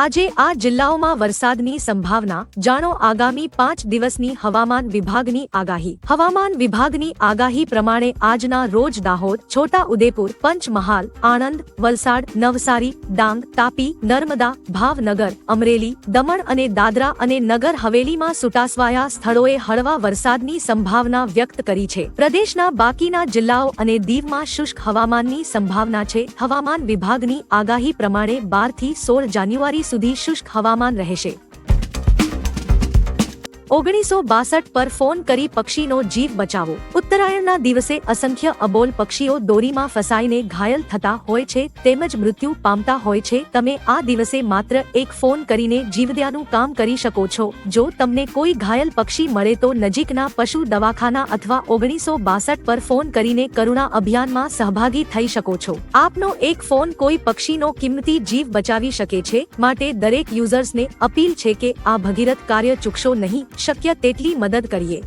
આજે આ જિલ્લાઓમાં વરસાદની સંભાવના, જાણો આગામી પાંચ દિવસની હવામાન વિભાગની આગાહી. હવામાન વિભાગની આગાહી પ્રમાણે આજના રોજ દાહોદ છોટા ઉદેપુર પંચમહાલ, આણંદ, વલસાડ, નવસારી, ડાંગ, તાપી, નર્મદા, ભાવનગર, અમરેલી, દમણ અને દાદરા અને નગર હવેલીમાં સુટાસવાયા સ્થળોએ હળવા વરસાદની સંભાવના વ્યક્ત કરી છે. પ્રદેશના બાકીના જિલ્લાઓ અને દીવમાં શુષ્ક હવામાનની સંભાવના છે. હવામાન વિભાગની આગાહી પ્રમાણે બારથી સોળ જાન્યુઆરી સુધી શુષ્ક હવામાન રહેશે. ઓગણીસો બાસઠ પર ફોન કરી પક્ષીનો જીવ બચાવો. ઉત્તરાયણના દિવસે અસંખ્ય અબોલ પક્ષીઓ દોરીમાં ફસાઈને ઘાયલ થતા હોય છે, તેમજ મૃત્યુ પામતા હોય છે. તમે આ દિવસે માત્ર એક ફોન કરીને જીવદયાનું કામ કરી શકો છો. જો તમને કોઈ ઘાયલ પક્ષી મળે તો નજીકના પશુ દવાખાના અથવા ઓગણીસો બાસઠ પર ફોન કરીને કરુણા અભિયાનમાં સહભાગી થઈ શકો છો. આપનો એક ફોન કોઈ પક્ષીનો કિંમતી જીવ બચાવી શકે છે. માટે દરેક યુઝર્સને અપીલ છે કે આ ભગીરથ કાર્ય ચૂકશો નહીં. શક્ય તેટલી મદદ કરીએ.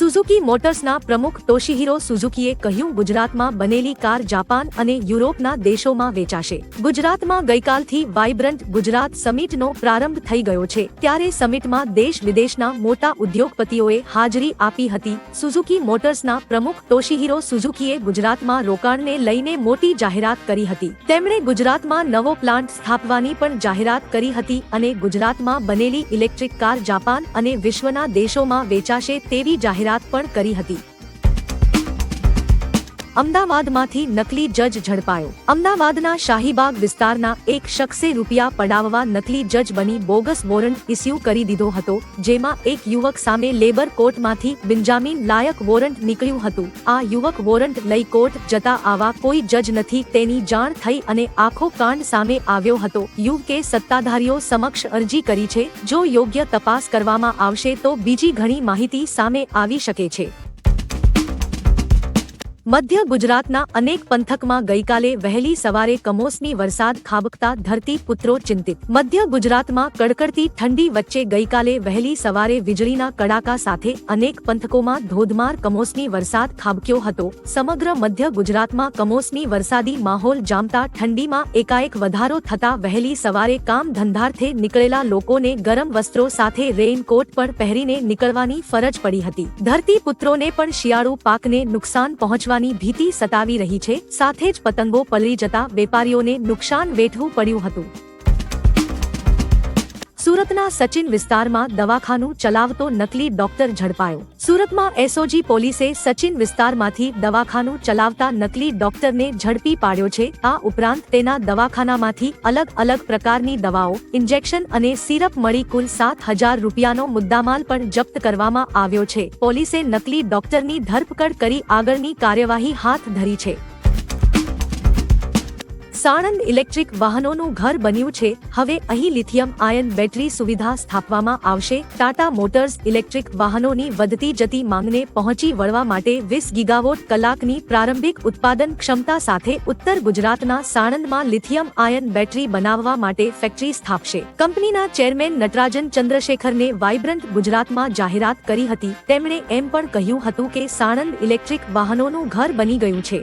સુઝુકી મોટર્સના પ્રમુખ તોશીહિરો સુઝુકીએ કહ્યું, ગુજરાતમાં બનેલી કાર જાપાન અને યુરોપના દેશોમાં વેચાશે. ગુજરાતમાં ગઈકાલથી વાઇબ્રન્ટ ગુજરાત સમિટનો પ્રારંભ થઈ ગયો છે. ત્યારે સમિટમાં દેશ વિદેશના મોટા ઉદ્યોગપતિઓએ હાજરી આપી હતી. સુઝુકી મોટર્સના પ્રમુખ તોશીહિરો સુઝુકીએ ગુજરાતમાં રોકાણને લઈને મોટી જાહેરાત કરી હતી. તેમણે ગુજરાતમાં નવો પ્લાન્ટ સ્થાપવાની પણ જાહેરાત કરી હતી અને ગુજરાતમાં બનેલી ઇલેક્ટ્રિક કાર જાપાન અને વિશ્વના દેશોમાં વેચાશે તેવી જાહેરાત પણ કરી હતી. અમદાવાદમાંથી નકલી જજ ઝડપાયો. અમદાવાદના શાહીબાગ વિસ્તારના એક શખ્સે રૂપિયા પડાવવા નકલી જજ બની બોગસ વોરંટ ઇસ્યુ કરી દીધો હતો, જેમાં એક યુવક સામે લેબર કોર્ટમાંથી બિનજામીન લાયક વોરંટ નીકળ્યું હતું. આ યુવક વોરંટ લઈ કોર્ટ જતા આવા કોઈ જજ નથી, તેની જાણ થઈ અને આખો કાંડ સામે આવ્યો હતો. યુવકે સત્તાધારીઓ સમક્ષ અરજી કરી છે, જો યોગ્ય તપાસ કરવામાં આવશે તો બીજી ઘણી માહિતી સામે આવી શકે છે. મધ્ય ગુજરાતના અનેક પંથકમાં ગઈકાલે વહેલી સવારે કમોસમી વરસાદ ખાબકતા ધરતી પુત્રો ચિંતિત. મધ્ય ગુજરાતમાં કડકડતી ઠંડી વચ્ચે ગઈકાલે વહેલી સવારે વીજળીના કડાકા સાથે અનેક પંથકોમાં ધોધમાર કમોસમી વરસાદ ખાબક્યો હતો. સમગ્ર મધ્ય ગુજરાતમાં કમોસમી વરસાદી માહોલ જામતા ઠંડીમાં એકાએક વધારો થતા વહેલી સવારે કામ ધંધાર્થે નીકળેલા લોકોને ગરમ વસ્ત્રો સાથે રેઇનકોટ પણ પહેરીને નીકળવાની ફરજ પડી હતી. ધરતી પુત્રોને પણ શિયાળુ પાકને નુકસાન પહોંચવાની ભીતિ સતાવી રહી છે, સાથે જ પતંગો પલળી જતા વેપારીઓને નુકસાન વેઠવું પડ્યું હતું. સુરતના સચિન વિસ્તારમાં દવાખાનું ચલાવતો નકલી ડોક્ટર ઝડપાયો. સુરતમાં એસઓજી પોલીસે સચિન વિસ્તારમાંથી દવાખાનું ચલાવતા નકલી ડોક્ટરને ઝડપી પાડ્યો છે. આ ઉપરાંત તેના દવાખાનામાંથી અલગ અલગ પ્રકારની દવાઓ, ઇન્જેક્શન અને સિરપ મળી કુલ સાત હજાર રૂપિયાનો મુદ્દામાલ પણ જપ્ત કરવામાં આવ્યો છે. પોલીસે નકલી ડોક્ટરની ધરપકડ કરી આગળની કાર્યવાહી હાથ ધરી છે. સાણંદ ઇલેક્ટ્રિક વાહનોનું ઘર બન્યું છે. હવે અહીં લિથિયમ આયન બેટરી સુવિધા સ્થાપવામાં આવશે. ટાટા મોટર્સ ઇલેક્ટ્રિક વાહનોની વધતી જતી માંગને પહોંચી વળવા માટે વીસ ગીગાવોટ કલાકની પ્રારંભિક ઉત્પાદન ક્ષમતા સાથે ઉત્તર ગુજરાતના સાણંદમાં લિથિયમ આયન બેટરી બનાવવા માટે ફેક્ટરી સ્થાપશે. કંપનીના ચેરમેન નટરાજન ચંદ્રશેખરને વાઇબ્રન્ટ ગુજરાતમાં જાહેરાત કરી હતી. તેમણે એમ પણ કહ્યું હતું કે સાણંદ ઇલેક્ટ્રિક વાહનોનું ઘર બની ગયું છે.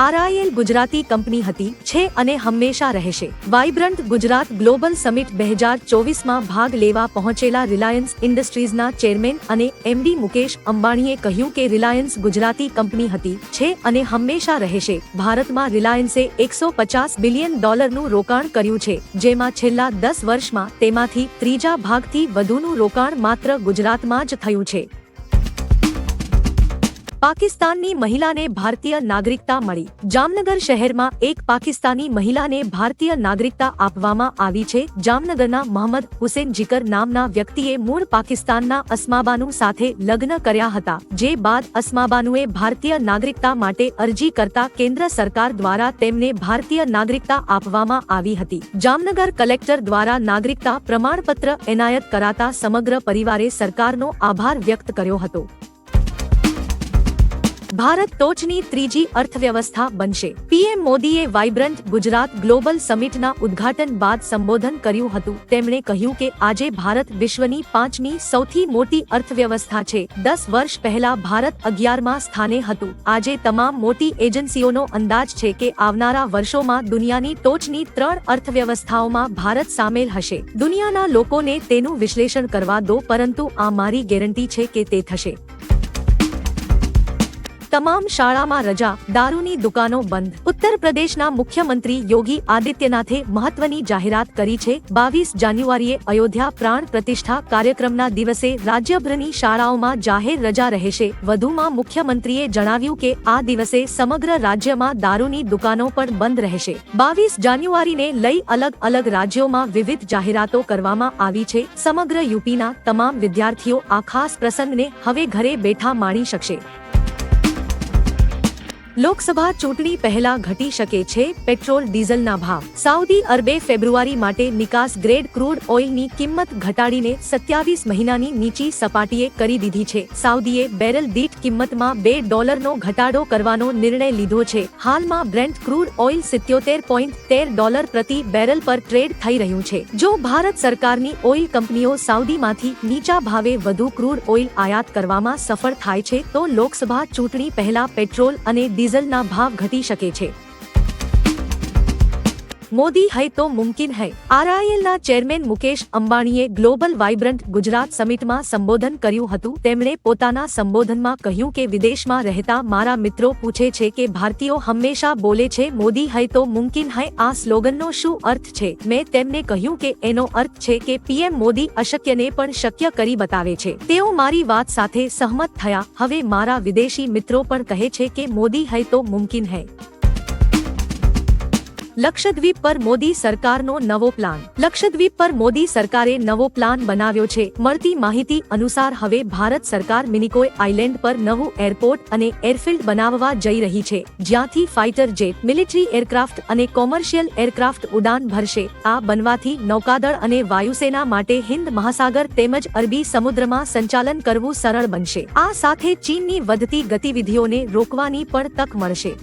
આરઆઈએલ ગુજરાતી કંપની હતી, છે અને હંમેશા રહેશે. વાઇબ્રન્ટ ગુજરાત ગ્લોબલ સમિટ બે હજાર ચોવીસમાં ભાગ લેવા પહોંચેલા રિલાયન્સ ઇન્ડસ્ટ્રીઝના ચેરમેન અને એમડી મુકેશ અંબાણીએ કહ્યું કે રિલાયન્સ ગુજરાતી કંપની હતી, છે અને હંમેશા રહેશે. ભારતમાં રિલાયન્સે એકસો પચાસ બિલિયન ડોલરનું રોકાણ કર્યું છે, જેમાં છેલ્લા દસ વર્ષમાં તેમાંથી ત્રીજા ભાગથી વધુનું રોકાણ માત્ર ગુજરાતમાં જ થયું છે. પાકિસ્તાનની મહિલાને ભારતીય નાગરિકતા મળી. જામનગર શહેરમાં એક પાકિસ્તાની મહિલાને ભારતીય નાગરિકતા આપવામાં આવી છે. જામનગરના મોહમ્મદ હુસેન જીકર નામના વ્યક્તિએ મૂળ પાકિસ્તાનના અસ્માબાનુ સાથે લગ્ન કર્યા હતા, જે બાદ અસ્માબાનુએ ભારતીય નાગરિકતા માટે અરજી કરતા કેન્દ્ર સરકાર દ્વારા તેમને ભારતીય નાગરિકતા આપવામાં આવી હતી. જામનગર કલેક્ટર દ્વારા નાગરિકતા પ્રમાણપત્ર એનાયત કરાતા સમગ્ર પરિવારે સરકારનો આભાર વ્યક્ત કર્યો હતો. ભારત ટોચની ત્રીજી અર્થવ્યવસ્થા બનશે. પીએમ મોદીએ વાઇબ્રન્ટ ગુજરાત ગ્લોબલ સમિટના ઉદ્ઘાટન બાદ સંબોધન કર્યું હતું. તેમણે કહ્યું કે આજે ભારત વિશ્વની પાંચમી સૌથી મોટી અર્થવ્યવસ્થા છે. દસ વર્ષ પહેલા ભારત અગિયારમાં સ્થાને હતું. આજે તમામ મોટી એજન્સીઓનો અંદાજ છે કે આવનારા વર્ષોમાં દુનિયાની ટોચની ત્રણ અર્થવ્યવસ્થાઓમાં ભારત સામેલ હશે. દુનિયાના લોકોને તેનું વિશ્લેષણ કરવા દો, પરંતુ આ મારી ગેરંટી છે કે તે થશે. તમામ શાળામાં રજા, દારૂની દુકાનો બંધ. ઉત્તર પ્રદેશના મુખ્યમંત્રી યોગી આદિત્યનાથે મહત્વની જાહેરાત કરી છે. બાવીસ જાન્યુઆરીએ અયોધ્યા પ્રાણ પ્રતિષ્ઠા કાર્યક્રમના દિવસે રાજ્યભરની શાળાઓમાં જાહેર રજા રહેશે. વધુમાં મુખ્યમંત્રીએ જણાવ્યું કે આ દિવસે સમગ્ર રાજ્યમાં દારૂની દુકાનો પણ બંધ રહેશે. બાવીસ જાન્યુઆરીને લઈ અલગ અલગ રાજ્યોમાં વિવિધ જાહેરાતો કરવામાં આવી છે. સમગ્ર યુપીના તમામ વિદ્યાર્થીઓ આ ખાસ પ્રસંગને હવે ઘરે બેઠા માણી શકશે. લોકસભા ચૂંટણી પહેલા ઘટી શકે છે પેટ્રોલ ડીઝલના ભાવ. સાઉદી અરબે ફેબ્રુઆરી માટે નિકાસ ગ્રેડ ક્રૂડ ઓઇલની કિંમત ઘટાડીને સત્યાવીસ મહિનાની નીચી સપાટીએ કરી દીધી છે. સાઉદીએ બેરલ દીઠ કિંમતમાં બે ડોલરનો ઘટાડો કરવાનો નિર્ણય લીધો છે. હાલમાં બ્રેન્ટ ક્રૂડ ઓઇલ સિત્યોતેર પોઈન્ટ તેર ડોલર પ્રતિ બેરલ પર ટ્રેડ થઈ રહ્યું છે. જો ભારત સરકારની ઓઇલ કંપનીઓ સાઉદીમાંથી નીચા ભાવે વધુ ક્રૂડ ઓઇલ આયાત કરવામાં સફળ થાય છે, તો લોકસભા ચૂંટણી પહેલા પેટ્રોલ અને ડીઝલના ભાવ ઘટી શકે છે. મોદી હૈ તો મુમકિન હૈ. આરઆઈએલના ચેરમેન મુકેશ અંબાણીએ ગ્લોબલ વાઇબ્રન્ટ ગુજરાત સમિટમાં સંબોધન કર્યું હતું. તેમણે પોતાના સંબોધનમાં કહ્યું કે વિદેશમાં રહેતા મારા મિત્રો પૂછે છે કે ભારતીયો હંમેશા બોલે છે, મોદી હૈ તો મુમકિન હૈ. આ સ્લોગનનો શું અર્થ છે? મેં તેમને કહ્યું કે એનો અર્થ છે કે પીએમ મોદી અશક્યને પણ શક્ય કરી બતાવે છે. તેઓ મારી વાત સાથે સહમત થયા. હવે મારા વિદેશી મિત્રો પણ કહે છે કે મોદી હૈ તો મુમકિન હૈ. લક્ષદ્વીપ પર મોદી સરકારનો નવો પ્લાન. લક્ષદ્વીપ પર મોદી સરકારે નવો પ્લાન બનાવ્યો છે. મળતી માહિતી અનુસાર હવે ભારત સરકાર મિનિકોય આઇલેન્ડ પર નવું એરપોર્ટ અને એરફિલ્ડ બનાવવા જઈ રહી છે. જ્યાંથી ફાઇટર જેટ, મિલિટરી એરક્રાફ્ટ અને કોમર્શિયલ એરક્રાફ્ટ ઉડાન ભરશે. આ બનવાથી નૌકાદળ અને વાયુસેના માટે હિન્દ મહાસાગર તેમજ અરબી સમુદ્રમાં સંચાલન કરવું સરળ બનશે. આ સાથે ચીનની વધતી ગતિવિધિઓને રોકવાની પણ તક મળશે.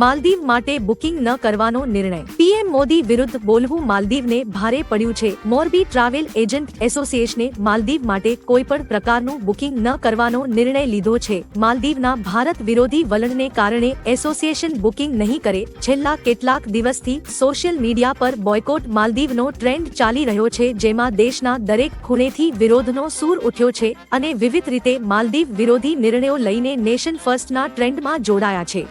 માલદીવ માટે બુકિંગ ન કરવાનો નિર્ણય. પીએમ મોદી વિરુદ્ધ બોલવું માલદીવને ભારે પડ્યું છે. મોરબી ટ્રાવેલ એજન્ટ એસોસિએશને માલદીવ માટે કોઈ પણ પ્રકારનું બુકિંગ ન કરવાનો નિર્ણય લીધો છે. માલદીવના ભારત વિરોધી વલણને કારણે એસોસિએશન બુકિંગ નહીં કરે. છેલ્લા કેટલાક દિવસથી સોશિયલ મીડિયા પર બોયકોટ માલદીવનો ટ્રેન્ડ ચાલી રહ્યો છે, જેમાં દેશના દરેક ખૂણેથી વિરોધનો સૂર ઉઠ્યો છે અને વિવિધ રીતે માલદીવ વિરોધી નિર્ણયો લઈને નેશન ફર્સ્ટના ટ્રેન્ડમાં જોડાયા છે.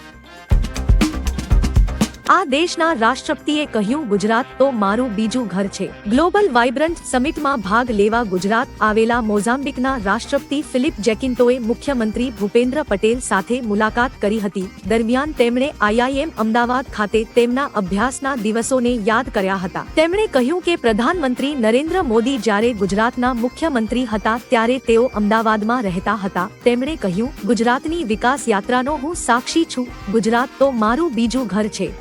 આ દેશના રાષ્ટ્રપતિએ કહ્યું, ગુજરાત તો મારું બીજું ઘર છે. ગ્લોબલ વાઇબ્રન્ટ સમિટમાં ભાગ લેવા ગુજરાત આવેલા મોઝામ્બિકના રાષ્ટ્રપતિ ફિલિપ જેકિન્ટોએ મુખ્યમંત્રી ભૂપેન્દ્ર પટેલ સાથે મુલાકાત કરી હતી. દરમિયાન તેમણે આઈઆઈએમ અમદાવાદ ખાતે તેમના અભ્યાસના દિવસોને યાદ કર્યા હતા. તેમણે કહ્યું કે પ્રધાનમંત્રી નરેન્દ્ર મોદી જ્યારે ગુજરાતના મુખ્યમંત્રી હતા ત્યારે તેઓ અમદાવાદમાં રહેતા હતા. તેમણે કહ્યું, ગુજરાતની વિકાસ યાત્રાનો હું સાક્ષી છું. ગુજરાત તો મારું બીજું ઘર છે.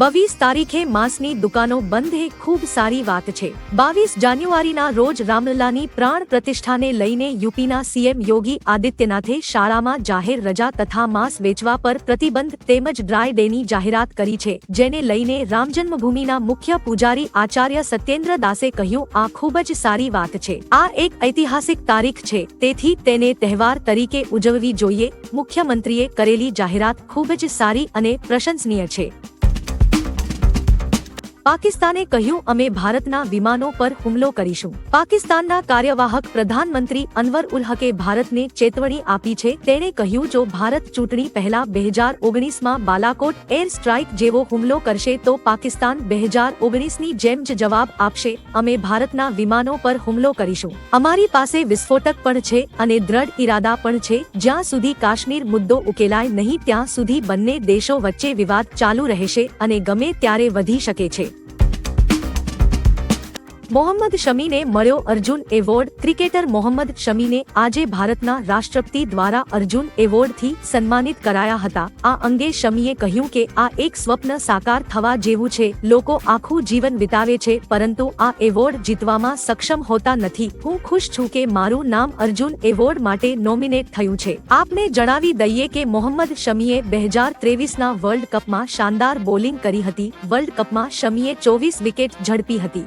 બાવીસ તારીખે માંસની દુકાનો બંધ એ ખૂબ સારી વાત છે. બાવીસ જાન્યુઆરીના રોજ રામલલાની પ્રાણ પ્રતિષ્ઠાને લઈને યુપીના સીએમ યોગી આદિત્યનાથે શાળામાં જાહેર રજા તથા માંસ વેચવા પર પ્રતિબંધ તેમજ ડ્રાય ડેની જાહેરાત કરી છે, જેને લઈને રામ જન્મભૂમિના મુખ્ય પૂજારી આચાર્ય સત્યેન્દ્ર દાસે કહ્યું, આ ખૂબ જ સારી વાત છે. આ એક ઐતિહાસિક તારીખ છે. તેથી તેને તહેવાર તરીકે ઉજવવી જોઈએ. મુખ્યમંત્રીએ કરેલી જાહેરાત ખૂબ જ સારી અને પ્રશંસનીય છે. પાકિસ્તાને કહ્યું, અમે ભારતના વિમાનો પર હુમલો કરીશું. પાકિસ્તાનના કાર્યવાહક પ્રધાનમંત્રી અનવર ઉલ હકે ભારતને ચેતવણી આપી છે. તેણે કહ્યું, જો ભારત ચૂંટણી પહેલા બે હજાર ઓગણીસમાં બાલાકોટ એર સ્ટ્રાઇક જેવો હુમલો કરશે, તો પાકિસ્તાન બે હજાર ઓગણીસની જેમ જ જવાબ આપશે. અમે ભારતના વિમાનો પર હુમલો કરીશું. અમારી પાસે વિસ્ફોટક પણ છે અને દ્રઢ ઇરાદા પણ છે. જ્યાં સુધી કાશ્મીર મુદ્દો ઉકેલાય નહીં, ત્યાં સુધી બંને દેશો વચ્ચે વિવાદ ચાલુ રહેશે અને ગમે ત્યારે વધી શકે છે. મોહમ્મદ શમીને મળ્યો અર્જુન એવોર્ડ. ક્રિકેટર મોહમ્મદ શમીને આજે ભારતના રાષ્ટ્રપતિ દ્વારા અર્જુન એવોર્ડથી સન્માનિત કરાયા હતા. આ અંગે શમીએ કહ્યું કે આ એક સ્વપ્ન સાકાર થવા જેવું છે. લોકો આખું જીવન વિતાવે છે, પરંતુ આ એવોર્ડ જીતવામાં સક્ષમ હોતા નથી. હું ખુશ છું કે મારું નામ અર્જુન એવોર્ડ માટે નોમિનેટ થયું છે. આપને જણાવી દઈએ કે મોહમ્મદ શમીએ બે હજાર ત્રેવીસના વર્લ્ડ કપમાં શાનદાર બોલિંગ કરી હતી. વર્લ્ડ કપમાં શમીએ ચોવીસ વિકેટ ઝડપી હતી.